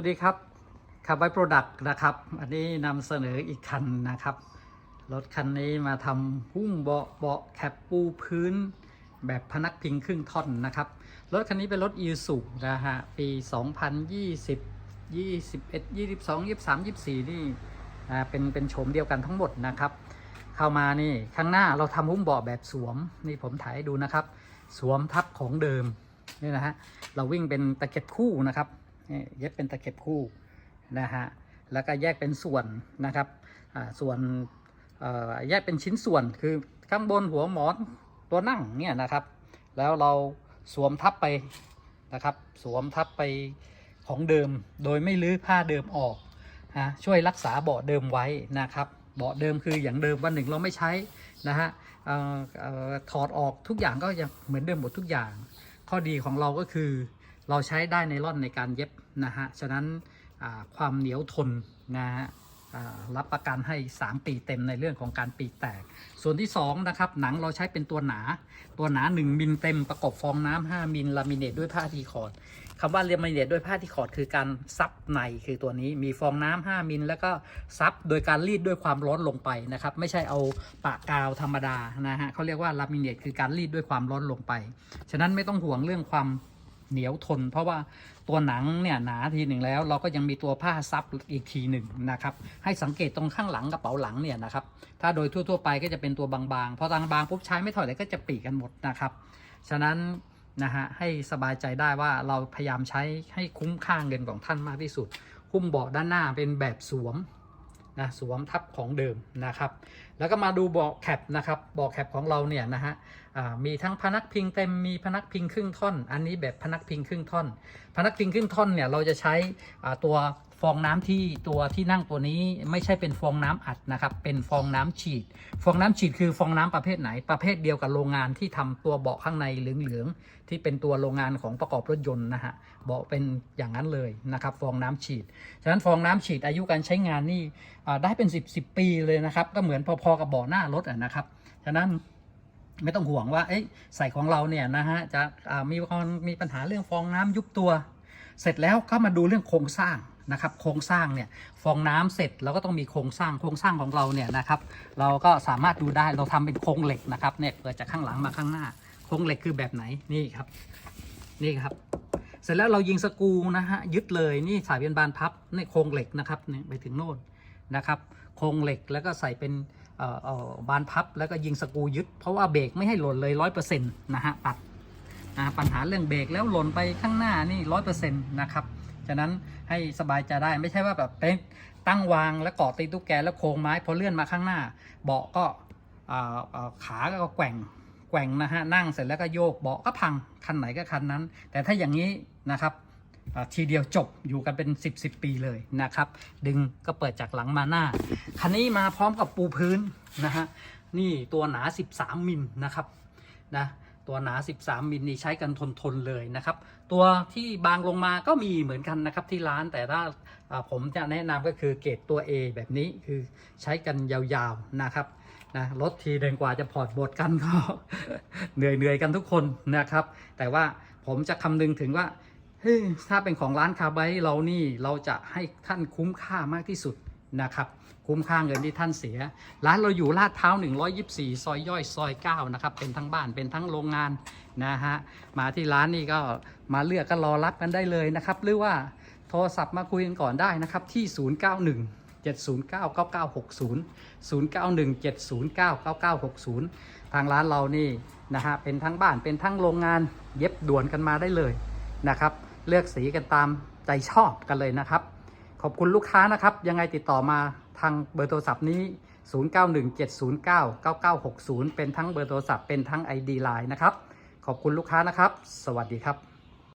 สวัสดีครับขับไบโปรดักต์นะครับ อันนี้นำเสนออีกคันนะครับ รถคันนี้มาทำหุ้มเบาะเบาะแคปปูพื้น แบบพนักพิงครึ่งท่อนนะครับ รถคันนี้เป็นรถอีสุนะฮะ ปี 2020 21 22 23 24 นี่อ่าเป็นเป็นโฉมเดียวกันทั้งหมดนะครับ เข้ามานี่ข้างหน้าเราทำหุ้มเบาะแบบสวม นี่ผมถ่ายดูนะครับ สวมทับของเดิมนี่นะฮะ เราวิ่งเป็นตะเข็บคู่นะครับ เย็บเป็นตะเข็บคู่นะฮะแล้วก็แยกเป็นส่วนนะครับส่วนแยกเป็นชิ้นส่วนคือข้างบนหัวหมอนตัวนั่งเนี่ยนะครับ แล้วเราสวมทับไปนะครับ สวมทับไปของเดิมโดยไม่ลื้อผ้าเดิมออกนะช่วยรักษาเบาะเดิมไว้นะครับ เบาะเดิมคืออย่างเดิมวันหนึ่งเราไม่ใช้นะฮะออถอดออกทุกอย่างก็ยังเหมือนเดิมหมดทุกอย่าง ข้อดีของเราก็คือ เราใช้ได้ในร่อนในการเย็บนะฮะ ฉะนั้นความเหนียวทนนะฮะรับประกันให้ 3 ปีเต็มในเรื่องของการปีแตก ส่วนที่ 2 นะครับ หนังเราใช้เป็นตัวหนา ตัวหนา 1 มิลเต็มประกบฟองน้ำ5มิลลามิเนตด้วยผ้าทีคอร์ดคำว่าลามิเนตด้วยผ้าทีคอร์ดคือการซับในคือตัวนี้มีฟองน้ำ5มิล แล้วก็ซับโดยการรีดด้วยความร้อนลงไปนะครับ ไม่ใช่เอาปากกาวธรรมดานะฮะเขาเรียกว่าลามิเนตคือการรีดด้วยความร้อนลงไป ฉะนั้นไม่ต้องห่วงเรื่องความ เหนียวทน เพราะว่าตัวหนังเนี่ยหนาทีหนึ่งแล้ว เราก็ยังมีตัวผ้าซับอีกทีหนึ่งนะครับ ให้สังเกตตรงข้างหลังกระเป๋าหลังเนี่ยนะครับ ถ้าโดยทั่วๆไปก็จะเป็นตัวบางๆพอบางๆปุ๊บใช้ไม่ถอยเลยก็จะปีกกันหมดนะครับ ฉะนั้นนะฮะให้สบายใจได้ว่าเราพยายามใช้ให้คุ้มค่าเงินของท่านมากที่สุดหุ้มเบาะด้านหน้าเป็นแบบสวม นะสวมทับของเดิมนะครับ แล้วก็มาดูเบาะแคปนะครับเบาะแคปของเราเนี่ยนะฮะมีทั้งพนักพิงเต็มมีพนักพิงครึ่งท่อน อันนี้แบบพนักพิงครึ่งท่อน พนักพิงครึ่งท่อนเนี่ยเราจะใช้ตัว ฟองน้ำที่ตัวที่นั่งตัวนี้ไม่ใช่เป็นฟองน้ำอัดนะครับ เป็นฟองน้ำฉีด ฟองน้ำฉีดคือฟองน้ำประเภทไหน ประเภทเดียวกับโรงงานที่ทำตัวเบาะข้างในเหลืองๆที่เป็นตัวโรงงานของประกอบรถยนต์นะฮะเบาะเป็นอย่างนั้นเลยนะครับ ฟองน้ำฉีด ฉะนั้นฟองน้ำฉีดอายุการใช้งานนี่ได้เป็น 10 10ปีเลยนะครับ ก็เหมือนพอๆกับเบาะหน้ารถนะครับ ฉะนั้นไม่ต้องห่วงว่าใส่ของเราเนี่ยนะฮะจะมีมมีปัญหาเรื่องฟองน้ำยุบตัว เสร็จแล้วก็มาดูเรื่องโครงสร้าง นะครับโครงสร้างเนี่ยฟองน้ำเสร็จเราก็ต้องมีโครงสร้างโครงสร้างของเราเนี่ยนะครับเราก็สามารถดูได้เราทำเป็นโครงเหล็กนะครับเนี่ยเปิดจากข้างหลังมาข้างหน้า โครงเหล็กคือแบบไหนนี่ครับนี่ครับ เสร็จแล้วเรายิงสกูนะฮะยึดเลยนี่สายเป็นบานพับนี่โครงเหล็กนะครับเนี่ยไปถึงโน่นนะครับโครงเหล็กแล้วก็ใส่เป็นเอ่อบานพับแล้วก็ยิงสกูยึด เพราะว่าเบรกไม่ให้หล่นเลยร้อยเปอร์เซ็นต์นะฮะตัดนะปัญหาเรื่องเบรกแล้วหล่นไปข้างหน้านี่ร้อยเปอร์เซ็นต์นะครับ ฉะนั้นให้สบายใจได้ไม่ใช่ว่าแบบเป็นตั้งวางแล้วเกาะตีตุ๊กแกแล้วโค้งไม้พอเลื่อนมาข้างหน้า เบาะก็อ่าอ่าขาก็แกว่งแกว่งนะฮะนั่งเสร็จแล้วก็โยกเบาะก็พังคันไหนก็คันนั้น แต่ถ้าอย่างนี้นะครับทีเดียวจบอยู่กันเป็น 10บสปีเลยนะครับ ดึงก็เปิดจากหลังมาหน้า คันนี้มาพร้อมกับปูพื้นนะฮะนี่ตัวหนา 13 มิลนะครับนะ ตัวหนา 13 มิลนี่ใช้กันทนทนๆเลยนะครับ ตัวที่บางลงมาก็มีเหมือนกันนะครับที่ร้านแต่ถ้าผมจะแนะนำก็คือเกรดตัว A แบบนี้คือใช้กันยาวๆนะครับนะรถทีเดินกว่าจะพอร์ตบทกันก็เหนื่อยๆกันทุกคนนะครับ แต่ว่าผมจะคำนึงถึงว่าเฮ้ยถ้าเป็นของร้านคาร์ไบต์เรานี่เราจะให้ท่านคุ้มค่ามากที่สุด นะครับ คุ้มค่าเงินที่ท่านเสีย ร้านเราอยู่ลาดพร้า 124 ซอยย่อยซอย9นะครับ เป็นทั้งบ้านเป็นทั้งโรงงานนะฮะ มาที่ร้านนี่ก็มาเลือกก็รอรับกันได้เลยนะครับ หรือว่าโทรศัพท์มาคุยกันก่อนได้นะครับ ที่ 091 709 9960 091 709 9960 ทางร้านเรานี่นะฮะเป็นทั้งบ้านเป็นทั้งโรงงานเย็บด่วนกันมาได้เลยนะครับ เลือกสีกันตามใจชอบกันเลยนะครับ ขอบคุณลูกค้านะครับ ยังไงติดต่อมาทางเบอร์โทรศัพท์นี้ 0917099960 เป็นทั้งเบอร์โทรศัพท์เป็นทั้ง ID Line นะครับ ขอบคุณลูกค้านะครับ สวัสดีครับ